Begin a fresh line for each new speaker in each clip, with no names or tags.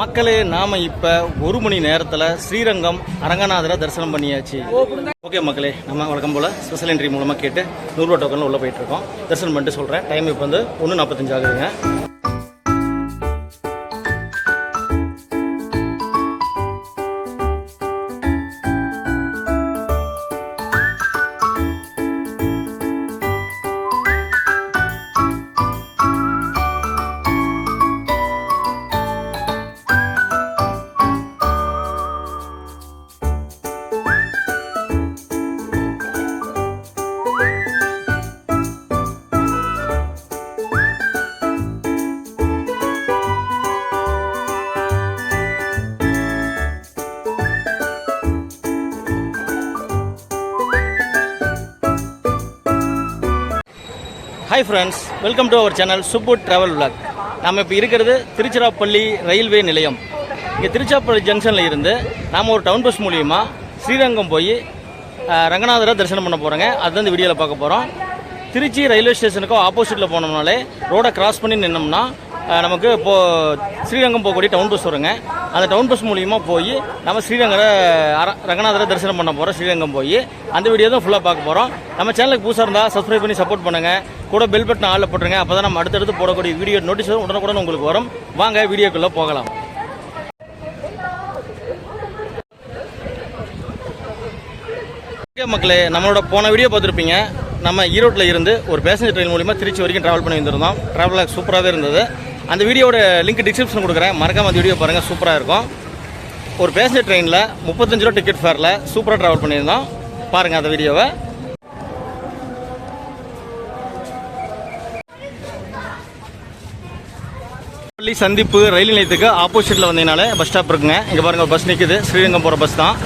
மக்களே நாம இப்ப ஒரு மணி நேரத்துல ஸ்ரீரங்கம் அரங்கநாதர தரிசனம் பண்ணியாச்சு. ஓகே மக்களே நம்ம வழக்கம் போல ஸ்பெஷல் என்ட்ரி மூலமா கேட்டு நூறுரூவா டோக்கன்ல உள்ள போயிட்டு இருக்கோம். தரிசனம் பண்ணிட்டு சொல்றேன். டைம் இப்போ வந்து ஒன்று நாற்பத்தஞ்சு ஆகுதுங்க. Hi friends welcome to our channel super travel vlog நம்ம இப்போ இருக்கிறது திருச்சிராப்பள்ளி ரயில்வே நிலையம். இங்கே திருச்சிராப்பள்ளி ஜங்ஷனில் இருந்து நாம் ஒரு டவுன் பஸ் மூலியமாக ஸ்ரீரங்கம் போய் ரங்கநாதரை தரிசனம் பண்ண போகிறோங்க அதுதான் இந்த வீடியோவில் பார்க்க போகிறோம் திருச்சி ரயில்வே ஸ்டேஷனுக்கும் ஆப்போசிட்டில் போனோம்னாலே ரோடை கிராஸ் பண்ணி நின்னோம்னா நமக்கு இப்போது ஸ்ரீரங்கம் போகக்கூடிய டவுன் பஸ் வருங்க. அந்த டவுன் பஸ் மூலியமாக போய் நம்ம ஸ்ரீரங்கரை ரங்கநாதரை தரிசனம் பண்ண போகிறோம் ஸ்ரீரங்கம் போய். அந்த வீடியோ தான் ஃபுல்லாக பார்க்க போகிறோம் நம்ம சேனலுக்கு புதுசாக இருந்தால் சப்ஸ்கிரைப் பண்ணி சப்போர்ட் பண்ணுங்கள் கூட பெல் பட்டன் ஆளில் போட்டுருங்க. அப்போ தான் நம்ம அடுத்தடுத்து போடக்கூடிய வீடியோ நோட்டீஸ் உடனுக்குடன் உங்களுக்கு வரும். வாங்க வீடியோக்குள்ளே போகலாம். மக்களே நம்மளோட போன வீடியோ பார்த்துருப்பீங்க. நம்ம ஈரோட்டில் இருந்து ஒரு பேசஞ்சர் ட்ரெயின் மூலிமா திருச்சி வரைக்கும் ட்ராவல் பண்ணி வந்திருந்தோம். ட்ராவலாக சூப்பராகவே இருந்தது. அந்த வீடியோட லிங்க் டிஸ்கிரிப்ஷன் கொடுக்குறேன். மறக்காம அந்த வீடியோ பாருங்கள் சூப்பராக இருக்கும். ஒரு பேசஞ்சர் ட்ரெயினில் முப்பத்தஞ்சு ரூபா டிக்கெட் ஃபேரில் சூப்பராக ட்ராவல் பண்ணியிருந்தோம் பாருங்கள் அந்த வீடியோவை பள்ளி சந்திப்பு ரயில் நிலையத்துக்கு ஆப்போசிட்டில் வந்தீங்கனாலே பஸ் ஸ்டாப் இருக்குங்க. இங்கே பாருங்கள் பஸ் நிற்குது ஸ்ரீரங்கம் போகிற பஸ் தான்.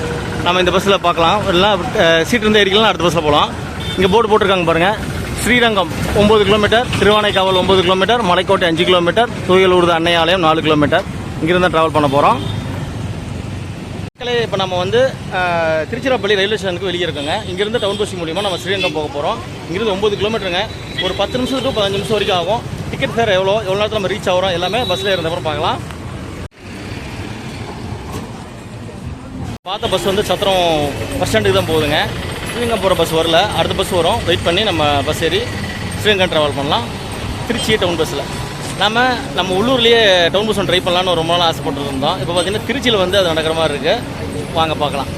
நம்ம இந்த பஸ்ஸில் பார்க்கலாம். எல்லாம் சீட் இருந்து ஏறிக்கலாம் அடுத்த பஸ்ஸில் போகலாம். இங்கே போர்டு போட்டிருக்காங்க பாருங்கள் ஸ்ரீரங்கம் ஒம்பது கிலோமீட்டர் திருவானைக்காவல் ஒம்பது கிலோமீட்டர் மலைக்கோட்டை அஞ்சு கிலோமீட்டர் தூயலூர் அன்னை ஆலயம் நாலு கிலோமீட்டர். இங்கிருந்து ட்ராவல் பண்ண போகிறோம் மக்களே இப்போ நம்ம வந்து திருச்சிராப்பள்ளி ரயில்வே ஸ்டேஷனுக்கு வெளியே இருக்கோங்க. இங்கேருந்து டவுன் பஸ் மூலியமாக நம்ம ஸ்ரீரங்கம் போக போகிறோம் இங்கிருந்து ஒம்பது கிலோமீட்டருங்க. ஒரு பத்து நிமிஷம் டு பதினஞ்சு நிமிஷம் வரைக்கும் ஆகும். டிக்கெட் ஃபேர் எவ்வளோ எவ்வளோ நேரத்தில் நம்ம ரீச் ஆகிறோம் எல்லாமே பஸ்ஸில் இருந்தப்பறம் பார்க்கலாம். பார்த்த பஸ் வந்து சத்திரம் பஸ் ஸ்டாண்டுக்கு தான் போகுதுங்க. ஸ்ரீலங்கா போகிற பஸ் வரல. அடுத்த பஸ் வரும். வெயிட் பண்ணி நம்ம பஸ் ஏறி ஸ்ரீலங்கா ட்ராவல் பண்ணலாம். திருச்சி டவுன் பஸ்ஸில் நம்ம நம்ம உள்ளூர்லேயே டவுன் பஸ் ஒன்று ட்ரை பண்ணலான்னு ரொம்ப நாள் ஆசைப்பட்டுருந்தோம். இப்போ பார்த்தீங்கன்னா திருச்சியில் வந்து அது நடக்கிற மாதிரி இருக்குது வாங்க பார்க்கலாம்.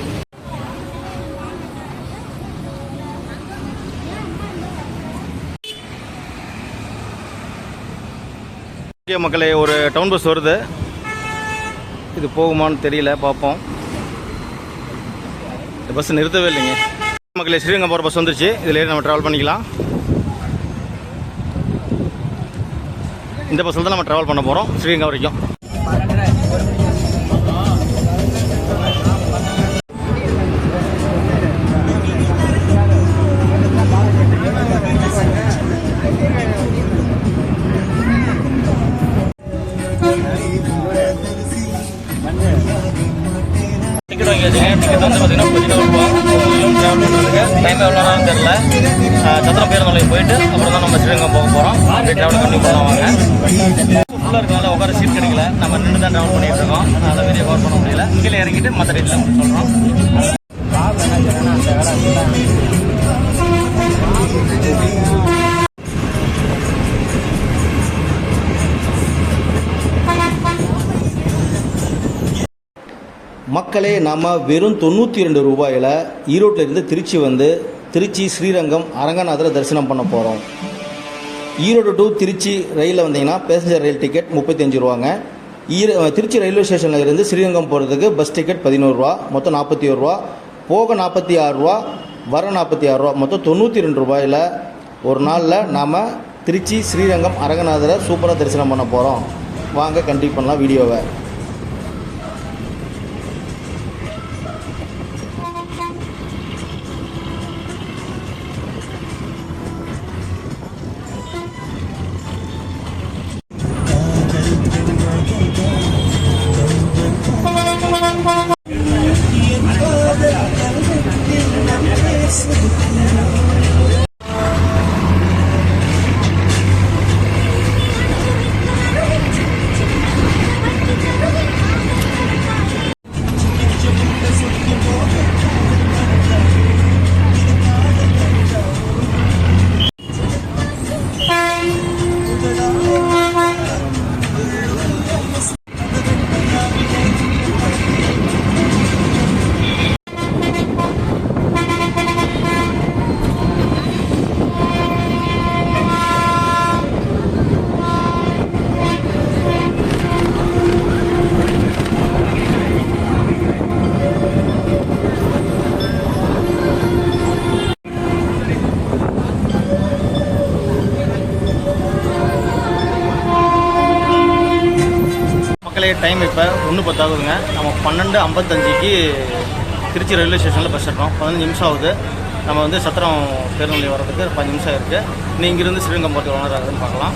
இந்திய மக்களே ஒரு டவுன் பஸ் வருது. இது போகுமான்னு தெரியல பார்ப்போம். இந்த பஸ் நிறுத்தவே இல்லைங்க. மக்களே ஸ்ரீரங்கம் போகிற பஸ் வந்துருச்சு இதில் நம்ம ட்ராவல் பண்ணிக்கலாம். இந்த பஸ்ஸில் தான் நம்ம ட்ராவல் பண்ண போகிறோம் ஸ்ரீரங்கம் வரைக்கும். டிக்கெட் வாங்கியாச்சுங்க டிக்கெட் போயிட்டு அப்புறம் தான் நம்ம ஸ்ரீரங்கம் போக போகிறோம் அப்படி ட்ராவல் பண்ணி போகலாம் ஃபுல்லாக இருக்கனால உட்கார சீட் கிடைக்கல. நம்ம நின்று தான் ட்ராவல் பண்ணிட்டு இருக்கோம். அதை வெளியே கவர் பண்ண முடியல. கீழே இறங்கிட்டு மற்ற ரேட்டில் சொல்கிறோம் மக்களே நாம் வெறும் தொண்ணூற்றி ரெண்டு ரூபாயில் ஈரோட்டில் இருந்து திருச்சி வந்து திருச்சி ஸ்ரீரங்கம் அரங்கநாதரை தரிசனம் பண்ண போகிறோம் ஈரோடு டு திருச்சி ரயிலில் வந்தீங்கன்னா பேசஞ்சர் ரயில் டிக்கெட் முப்பத்தஞ்சு ரூபாங்க. ஈர திருச்சி ரயில்வே ஸ்டேஷனில் இருந்து ஸ்ரீரங்கம் போகிறதுக்கு பஸ் டிக்கெட் பதினோருவா மொத்தம் நாற்பத்தி ஒரு ரூபா. போக நாற்பத்தி ஆறுரூவா வர நாற்பத்தி ஆறு ரூபா மொத்தம் தொண்ணூற்றி ரெண்டு ரூபாயில் ஒரு நாளில் நாம் திருச்சி ஸ்ரீரங்கம் அரங்கநாதரை சூப்பராக தரிசனம் பண்ண போகிறோம் வாங்க கண்டிப்பாக பண்ணலாம் வீடியோவை. ஒன்று பத்தாகுதுங்க நம்ம பன்னெண்டு ஐம்பத்தஞ்சுக்கு திருச்சி ரயில்வே ஸ்டேஷனில் பஸ் ஏற்றோம். பதினஞ்சு நிமிஷம் ஆகுது. நம்ம வந்து சத்திரம் பேருந்து நிலையம் வர்றதுக்கு பதினஞ்சு நிமிஷம் இருக்குது நீ இங்கிருந்து ஸ்ரீரங்கம் போகிறது எவ்வளோ ஆகுதுன்னு பார்க்கலாம்.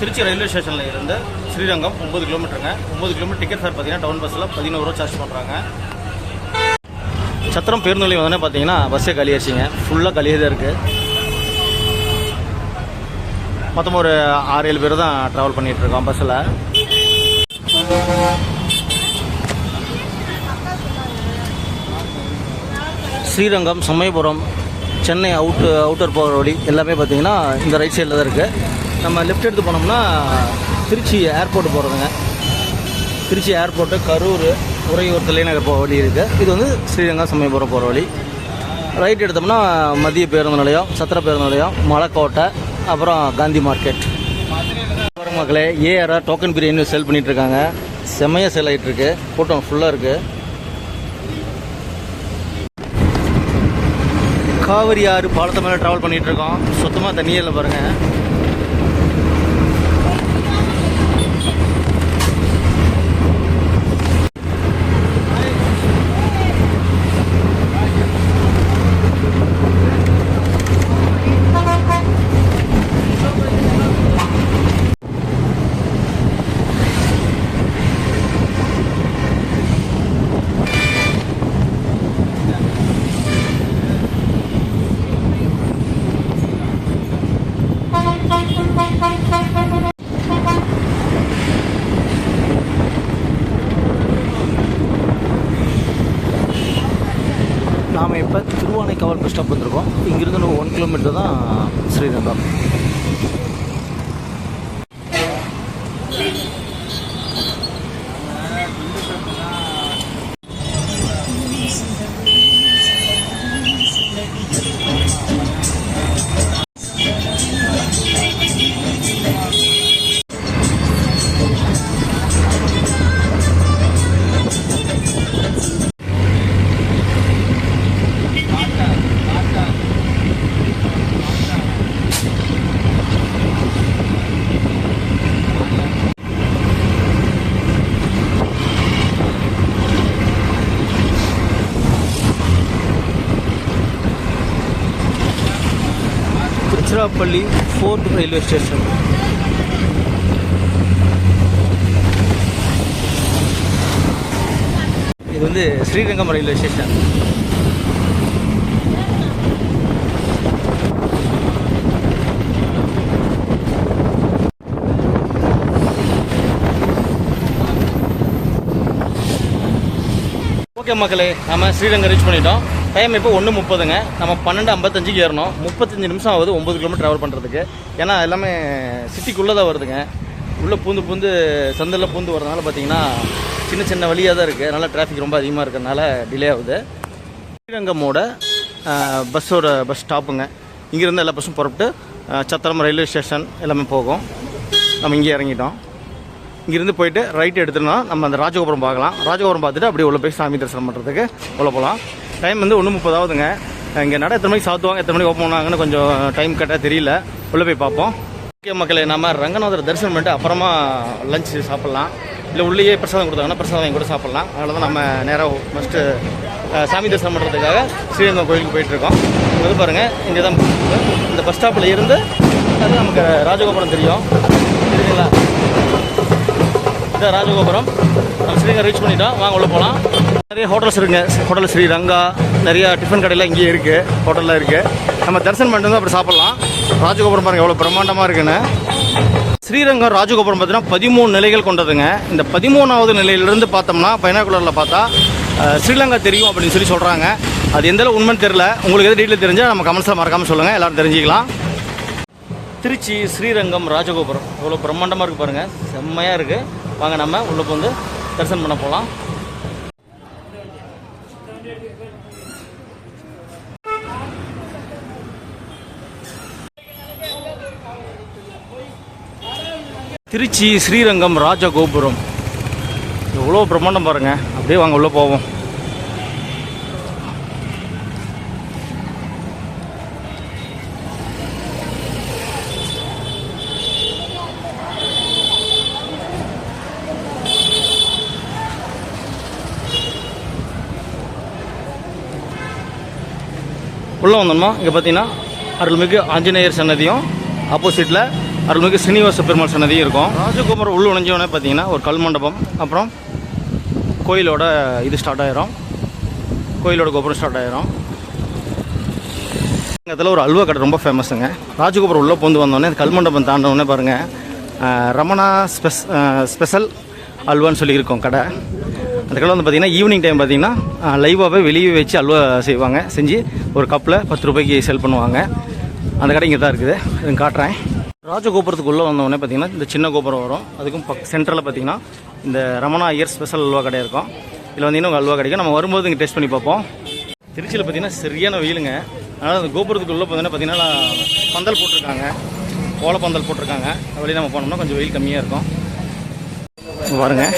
திருச்சி ரயில்வே ஸ்டேஷனில் இருந்து ஸ்ரீரங்கம் ஒம்பது கிலோமீட்டருங்க ஒம்பது கிலோமீட்டர் டிக்கெட் ஃபேர் பார்த்தீங்கன்னா டவுன் பஸ்ஸில் பதினோரு ரூபா சார்ஜ் பண்ணுறாங்க சத்திரம் பேருந்து நிலையம் வந்து பார்த்தீங்கன்னா பஸ்ஸே காலியாச்சுங்க. ஃபுல்லாக காலியாக தான் இருக்குது மொத்தம் ஒரு ஆறு ஏழு பேர் தான் ட்ராவல் பண்ணிகிட்ருக்கோம் பஸ்ஸில் ஸ்ரீரங்கம் சமயபுரம் சென்னை அவுட்டு அவுட்டர் போகிற வழி எல்லாமே பார்த்தீங்கன்னா இந்த ரைட் சைடில் தான் இருக்குது நம்ம லெஃப்ட் எடுத்து போனோம்னா திருச்சி ஏர்போர்ட் போகிறதுங்க திருச்சி ஏர்போர்ட்டு கரூர் உறையூர் தலைநகர் போகிற வழி இருக்குது இது வந்து ஸ்ரீரங்கம் சமயபுரம் போகிற வழி. ரைட் எடுத்தோம்னா மதிய பேருந்து நிலையம் சத்திர பேருந்து நிலையம் மலைக்கோட்டை அப்புறம் காந்தி மார்க்கெட் மக்களே ஏஆர்ஆர் டோக்கன் பிரியாணி செல் பண்ணிட்டு இருக்காங்க செம்மையாக சேல் ஆகிட்டுருக்கு கூட்டம் ஃபுல்லாக இருக்கு. காவிரி ஆறு பாலத்தை மேலே ட்ராவல் பண்ணிட்டு இருக்கோம் சுத்தமாக தண்ணியே இல்லை பாருங்க. திருச்சிராப்பள்ளி ஃபோர்த் ரயில்வே ஸ்டேஷன் இது வந்து ஸ்ரீரங்கம் ரயில்வே ஸ்டேஷன் ஓகே மக்களே நம்ம ஸ்ரீரங்கம் ரீச் பண்ணிட்டோம். டைம் இப்போ ஒன்று முப்பதுங்க. நம்ம பன்னெண்டு ஐம்பத்தஞ்சுக்கு ஏறணும். முப்பத்தஞ்சு நிமிஷம் ஆகுது ஒம்பது கிலோமீட்டர் ட்ராவல் பண்ணுறதுக்கு ஏன்னா எல்லாமே சிட்டிக்குள்ளே தான் வருதுங்க. உள்ளே பூந்து பூந்து சந்தில் பூந்து வரதுனால பார்த்தீங்கன்னா சின்ன சின்ன வழியாக தான் இருக்குது அதனால் டிராஃபிக் ரொம்ப அதிகமாக இருக்கிறதுனால டிலே ஆகுது. ஸ்ரீரங்கமோட பஸ்ஸோட பஸ் ஸ்டாப்புங்க இங்கேருந்து எல்லா பஸ்ஸும் புறப்பட்டு சத்திரம் ரயில்வே ஸ்டேஷன் எல்லாமே போகும். நம்ம இங்கே இறங்கிட்டோம். இங்கேருந்து போயிட்டு ரைட் எடுத்துனா நம்ம அந்த ராஜகோபுரம் பார்க்கலாம். ராஜகோபுரம் பார்த்துட்டு அப்படியே உள்ள போய் சாமி தரிசனம் பண்ணுறதுக்கு உள்ள போகலாம். டைம் வந்து ஒன்று முப்பதாவதுங்க. இங்கே நட எத்தனை மணிக்கு சாத்துவாங்க எத்தனை மணிக்கு ஓப்பன் பண்ணாங்கன்னு கொஞ்சம் டைம் கரெக்டாக தெரியல. உள்ளே போய் பார்ப்போம். ஓகே மக்களே நம்ம ரங்கநாதர் தரிசனம் பண்ணிட்டு அப்புறமா லஞ்ச் சாப்பிட்லாம். இல்லை உள்ளேயே பிரசாதம் கொடுத்தாங்கன்னா பிரசாதம் கூட சாப்பிட்லாம். அதனால தான் நம்ம நேராக ஃபஸ்ட்டு சாமி தரிசனம் பண்ணுறதுக்காக ஸ்ரீரங்கம் கோயிலுக்கு போயிட்டுருக்கோம் இங்கே வந்து பாருங்கள் இங்கே தான் இந்த பஸ் ஸ்டாப்பில் இருந்து அது நமக்கு ராஜகோபுரம் தெரியும். சரிங்களா இதான் ராஜகோபுரம். நம்ம ஸ்ரீரங்கம் ரீச் பண்ணிட்டோம். வாங்க உள்ளே போகலாம் நிறைய ஹோட்டல்ஸ் இருக்குங்க. ஹோட்டல் ஸ்ரீ ரங்கா நிறைய டிஃபன் கடையெல்லாம் இங்கேயே இருக்குது ஹோட்டலில் இருக்குது நம்ம தரிசனம் பண்ணிட்டு வந்து அப்படி சாப்பிட்லாம். ராஜகோபுரம் பாருங்கள் எவ்வளோ பிரம்மாண்டமாக இருக்குன்னு. ஸ்ரீரங்கம் ராஜகோபுரம் பார்த்தீங்கன்னா பதிமூணு நிலைகள் கொண்டதுங்க. இந்த பதிமூணாவது நிலையிலிருந்து பார்த்தோம்னா பைனாகுலரில் பார்த்தா ஸ்ரீலங்கா தெரியும் அப்படின்னு சொல்லி சொல்கிறாங்க அது எந்த உண்மைன்னு தெரியல. உங்களுக்கு எது டீட்டெயில் தெரிஞ்சால் நம்ம கமெண்ட்ஸில் மறக்காமல் சொல்லுங்கள் எல்லோரும் தெரிஞ்சுக்கலாம். திருச்சி ஸ்ரீரங்கம் ராஜகோபுரம். இவ்வளோ பிரம்மாண்டமாக இருக்குது பாருங்கள் செம்மையாக இருக்குது வாங்க நம்ம உள்ளே வந்து தரிசனம் பண்ண போகலாம் திருச்சி ஸ்ரீரங்கம் ராஜகோபுரம். எவ்வளோ பிரம்மாண்டம் பாருங்கள் அப்படியே வாங்க உள்ளே போவோம். உள்ளே வந்தோம்னா இங்கே பார்த்தீங்கன்னா அருள்மிகு ஆஞ்சநேயர் சன்னதியும் ஆப்போசிட்டில் அருள்மிகு சீனிவாச பெருமாள் சன்னதியும் இருக்கும். ராஜகோபுரம் உள்ள நுழைஞ்சோடனே பார்த்தீங்கன்னா ஒரு கல் மண்டபம் அப்புறம் கோயிலோட இது ஸ்டார்ட் ஆயிரும். கோயிலோட கோபுரம் ஸ்டார்ட் ஆயிரும். இதில் ஒரு அல்வா கடை ரொம்ப ஃபேமஸுங்க ராஜகோபுரம் உள்ளே பூந்து வந்தோடனே கல் மண்டபம் தாண்டவுடனே பாருங்கள் ரமணா ஸ்பெஸ் ஸ்பெஷல் அல்வான்னு சொல்லி இருக்கும் கடை. அந்த கடை வந்து பார்த்திங்கன்னா ஈவினிங் டைம் பார்த்திங்கன்னா லைவாகவே வெளியே வச்சு அல்வா செய்வாங்க. செஞ்சு ஒரு கப்பில் பத்து ரூபாய்க்கு செல் பண்ணுவாங்க. அந்த கடை இங்கே தான் இருக்குது காட்டுறேன். ராஜகோபுரத்துக்குள்ளே வந்தோடனே பார்த்தீங்கன்னா இந்த சின்ன கோபுரம் வரும். அதுக்கும் பக் சென்டரில் பார்த்தீங்கன்னா இந்த ரமணா ஐயர் ஸ்பெஷல் அல்வா கடை இருக்கும். இதில் வந்தீங்கன்னா உங்கள் அல்வா கிடைக்கும் நம்ம வரும்போது இங்கே டெஸ்ட் பண்ணி பார்ப்போம். திருச்சியில் பார்த்தீங்கன்னா சரியான வெயிலுங்க. அதனால் அந்த கோபுரத்துக்குள்ளே பார்த்தீங்கன்னா பார்த்தீங்கன்னா பந்தல் போட்டிருக்காங்க. கோல பந்தல் போட்டிருக்காங்க. வெளியே நம்ம போனோம்னா கொஞ்சம் வெயில் கம்மியாக இருக்கும். பாருங்க.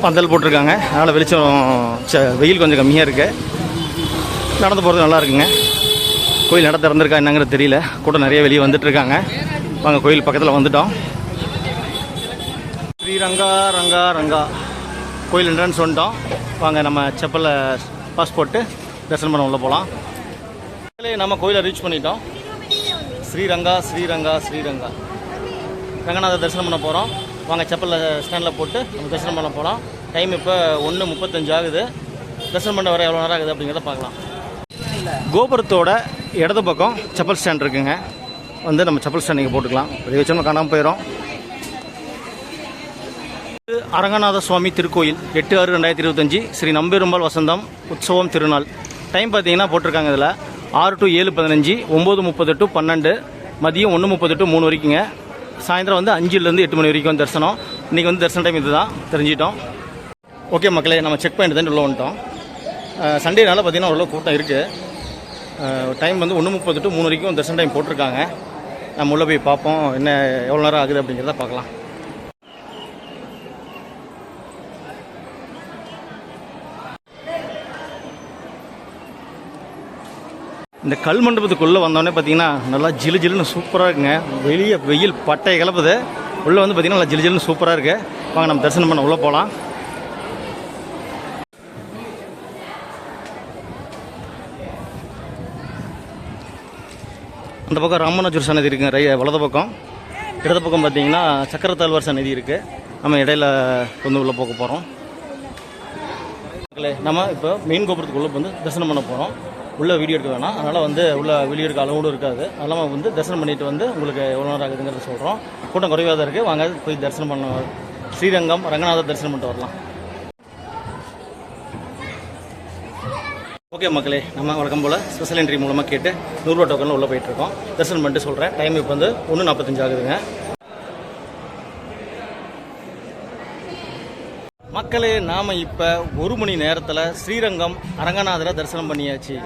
பந்தல் போட்டிருக்காங்க. அதனால் வெளிச்சம் ச- வெயில் கொஞ்சம் கம்மியாக இருக்குது நடந்து போகிறது நல்லா இருக்குங்க. கோயில் நட திறந்திருக்கா என்னங்கிறது தெரியல. கூட்டம் நிறைய வெளியே வந்துட்டு இருக்காங்க வாங்க கோயில் பக்கத்தில் வந்துட்டோம். ஸ்ரீரங்கா ரங்கா ரங்கா. கோயில் என்ட்ரன்ஸ் வந்துட்டோம் வாங்க நம்ம செப்பலை பாஸ் போட்டு தரிசனம் பண்ண உள்ள போகலாம் நம்ம கோயிலை ரீச் பண்ணிட்டோம். ஸ்ரீரங்கா ஸ்ரீரங்கா ஸ்ரீரங்கா. ரங்கநாதர் தரிசனம் பண்ண போகிறோம் வாங்க செப்பலில் ஸ்டாண்டில் போட்டு நம்ம தரிசனம் பண்ண போகிறோம் டைம் இப்போ ஒன்று முப்பத்தஞ்சு ஆகுது. தரிசனம் பண்ண வர எவ்வளோ நேரம் ஆகுது அப்படிங்கிறத பார்க்கலாம். கோபுரத்தோட இடது பக்கம் செப்பல் ஸ்டாண்ட் இருக்குங்க. வந்து நம்ம செப்பல் ஸ்டாண்ட் இங்கே போட்டுக்கலாம். அது வச்சோம்னா காணாமல் போயிடும் இது அரங்கநாத சுவாமி திருக்கோயில் எட்டு ஆறு ரெண்டாயிரத்தி இருபத்தஞ்சி ஸ்ரீ நம்பெரும்பால் வசந்தம் உற்சவம் திருநாள். டைம் பார்த்தீங்கன்னா போட்டிருக்காங்க இதில். ஆறு டு ஏழு பதினஞ்சு ஒம்பது முப்பது டு பன்னெண்டு மதியம் ஒன்று முப்பது டு மூணு வரைக்குங்க. சாயந்தரம் வந்து அஞ்சுலேருந்து எட்டு மணி வரைக்கும் தரிசனம். இன்றைக்கி வந்து தரிசன டைம் இதுதான். தெரிஞ்சிட்டோம் ஓகே மக்களே நம்ம செக் பண்ணிட்டு தான் உள்ள வந்துட்டோம். சண்டேனால பார்த்தீங்கன்னா ஓரளவு கூட்டம் இருக்குது டைம் வந்து ஒன்று முப்பது டு மூணு வரைக்கும் தர்ஷன் டைம் போட்டிருக்காங்க. நம்ம உள்ளே போய் பார்ப்போம் என்ன எவ்வளோ நேரம் ஆகுது அப்படிங்கிறத பார்க்கலாம். இந்த கல் மண்டபத்துக்குள்ளே வந்தோடனே பார்த்தீங்கன்னா நல்லா ஜிலு ஜிலுன்னு சூப்பராக இருக்குங்க. வெளியே வெயில் பட்டை கிளப்புது. உள்ளே வந்து பார்த்தீங்கன்னா நல்லா ஜிலு ஜிலுன்னு சூப்பராக இருக்கு. வாங்க நம்ம தரிசனம் பண்ண உள்ளே போகலாம் அந்த பக்கம் ராமநாஜூர் சன்னதி இருக்குங்க ரை வலது பக்கம். இடது பக்கம் பார்த்தீங்கன்னா சக்கரத்தாழ்வார் சன்னதி இருக்குது நம்ம இடையில வந்து உள்ளே போக போகிறோம் நம்ம இப்போ மெயின் கோபுரத்துக்குள்ளே வந்து தரிசனம் பண்ண போகிறோம் உள்ளே வீடியோ எடுக்க வேணாம். அதனால் வந்து உள்ளே வெளியே இருக்க அளவோடு இருக்காது. அதனால் வந்து தரிசனம் பண்ணிட்டு வந்து உங்களுக்கு எவ்வளோ நேரம் ஆகுதுங்கிறத சொல்கிறோம் கூட்டம் குறைவாக தான் இருக்குது வாங்க போய் தரிசனம் பண்ண ஸ்ரீரங்கம் ரங்கநாதர் தரிசனம் பண்ணிட்டு வரலாம். ஓகே மக்களே நம்ம வழக்கம் போல் ஸ்பெஷல் என்ட்ரி மூலமாக கேட்டு நூறுரூவா டோக்கனில் உள்ளே போயிட்டுருக்கோம் தரிசனம் பண்ணிட்டு சொல்கிறேன் டைம் இப்போ வந்து ஒன்று நாற்பத்தஞ்சு ஆகுதுங்க. மக்களே நாம இப்ப ஒரு மணி நேரத்துல ஸ்ரீரங்கம் அரங்கநாதரை தரிசனம் பண்ணியாச்சு.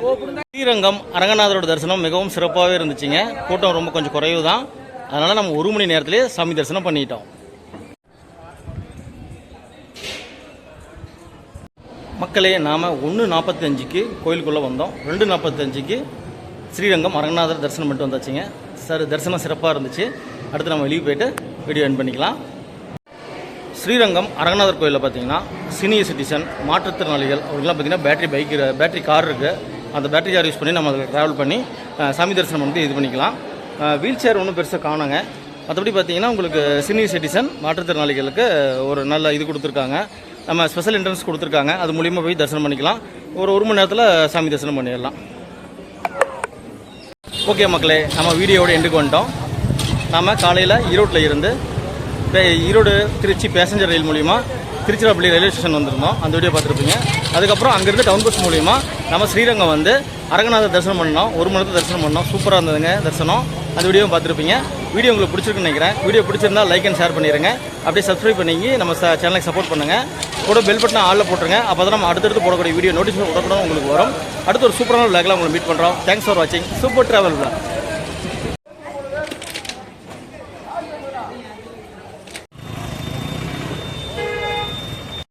ஸ்ரீரங்கம் அரங்கநாதரோட தரிசனம் மிகவும் சிறப்பாகவே இருந்துச்சுங்க. கூட்டம் ரொம்ப கொஞ்சம் குறைவு தான் அதனால நம்ம ஒரு மணி நேரத்திலே சாமி தரிசனம் பண்ணிட்டோம். மக்களே நாம் ஒன்று நாற்பத்தஞ்சுக்கு கோயிலுக்குள்ளே வந்தோம். ரெண்டு நாற்பத்தஞ்சுக்கு ஸ்ரீரங்கம் அரங்கநாதர் தரிசனம் பண்ணிட்டு வந்தாச்சுங்க. சார் தரிசனம் சிறப்பாக இருந்துச்சு. அடுத்து நம்ம வெளியே போயிட்டு வீடியோ என் பண்ணிக்கலாம். ஸ்ரீரங்கம் அரங்கநாதர் கோயிலில் பார்த்தீங்கன்னா சீனியர் சிட்டிசன் மாற்றுத்திறனாளிகள் அவங்களுக்குலாம் பார்த்தீங்கன்னா பேட்டரி பைக் பேட்டரி கார் இருக்குது அந்த பேட்டரி கார் யூஸ் பண்ணி நம்ம அதில் ட்ராவல் பண்ணி சாமி தரிசனம் வந்து இது பண்ணிக்கலாம். வீல் சேர் ஒன்றும் பெருசாக காணுங்க. மற்றபடி பார்த்தீங்கன்னா உங்களுக்கு சீனியர் சிட்டிசன் மாற்றுத்திறனாளிகளுக்கு ஒரு நல்ல இது கொடுத்துருக்காங்க. நம்ம ஸ்பெஷல் என்ட்ரன்ஸ் கொடுத்துருக்காங்க. அது மூலியமாக போய் தரிசனம் பண்ணிக்கலாம். ஒரு ஒரு மணி நேரத்தில் சாமி தரிசனம் பண்ணிடலாம். ஓகே மக்களே நம்ம வீடியோவோட எண்டுக்கு வந்துட்டோம். நாம காலையில் ஈரோட்டில் இருந்து ஈரோடு திருச்சி பேசஞ்சர் ரயில் மூலிமா திருச்சிராப்பள்ளி ரயில்வே ஸ்டேஷன் வந்திருந்தோம். அந்த வீடியோ பார்த்துருப்பீங்க. அதுக்கப்புறம் அங்கேருந்து டவுன் பஸ் மூலிமா நம்ம ஸ்ரீரங்கம் வந்து அரங்கநாதர் தரிசனம் பண்ணோம். ஒரு மணி நேரத்தில் தரிசனம் பண்ணோம். சூப்பராக இருந்ததுங்க தரிசனம். அந்த வீடியோவும் பார்த்துருப்பீங்க. வீடியோ உங்களுக்கு பிடிச்சிருக்குன்னு நினைக்கிறேன். வீடியோ பிடிச்சிருந்தா லைக் அண்ட் ஷேர் பண்ணிடுங்க அப்படியே சப்ஸ்கிரைப் பண்ணி நம்ம சேனலுக்கு சப்போர்ட் பண்ணுங்க. கூட பெல் பட்டன் ஆளில் போட்டுருங்க. அப்போ தான் நம்ம அடுத்தடுத்து போடக்கூடிய வீடியோ நோட்டிஃபிகேஷன் உடனுக்குடன் உங்களுக்கு வரும். அடுத்து ஒரு சூப்பரான விளாக்லாம் உங்களை மீட் பண்ணுறோம் தேங்க்ஸ் ஃபார் வாட்சிங் சூப்பர் ட்ராவல் விளாக்